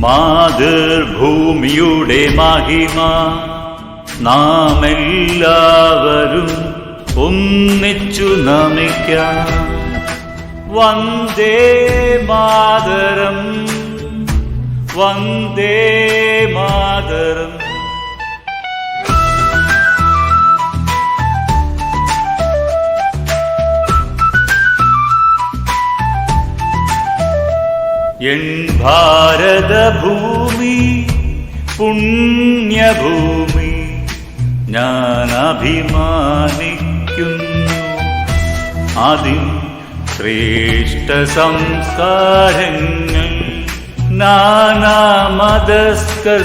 മാതൃഭൂമിയുടെ മഹിമ നാം എല്ലാവരും ഒന്നിച്ചു നമിക്കാം. വന്ദേ മാതരം വന്ദേ മാതരം. ഭാരതഭൂമി പുണ്യഭൂമി ഞാൻ അഭിമാനിക്കുന്നു അതിൽ ശ്രേഷ്ഠ സംസ്കാരങ്ങൾ നാനാമതസ്ക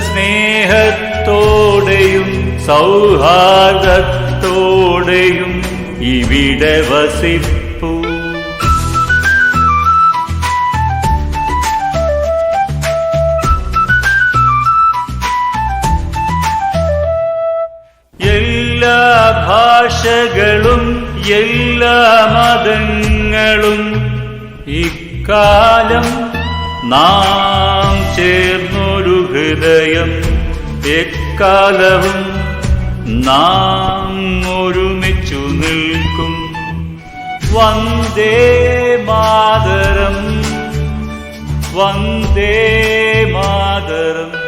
സ്നേഹത്തോടെയും സൗഹാർദ്ദത്തോടെയും ഇവിടെ വസിപ്പൂ എല്ലാ ഭാഷകളും എല്ലാ മതങ്ങളും ഇക്കാലം നാം ചേർന്നൊരു ഹൃദയം എക്കാലവും നാം ഒരുമിച്ചു നിൽക്കും. വന്ദേ മാതരം വന്ദേ മാതരം.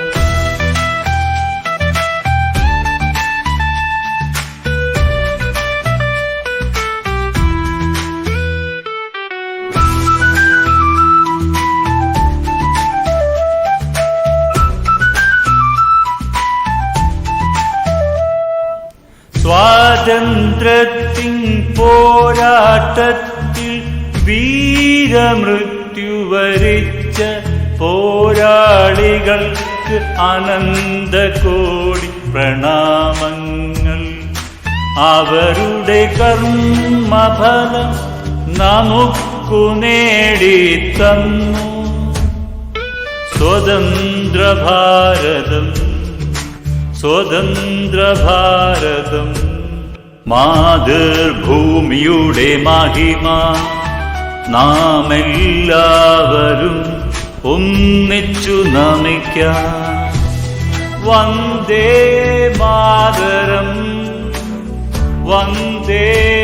സ്വാതന്ത്ര്യത്തിൻ പോരാട്ടത്തിൽ വീരമൃത്യു വരിച്ച പോരാളികൾക്ക് അനന്ത കോടി പ്രണാമങ്ങൾ. അവരുടെ കർമ്മഫലം നമുക്കു നേടിത്തന്നു. സ്വതന്ത്ര ഭാരതം സ്വതന്ത്ര ഭാരതം. മാതൃഭൂമിയുടെ മഹിമ നാം എല്ലാവരും ഒന്നിച്ചു നമിക്കാം. വന്ദേ മാതരം വന്ദേ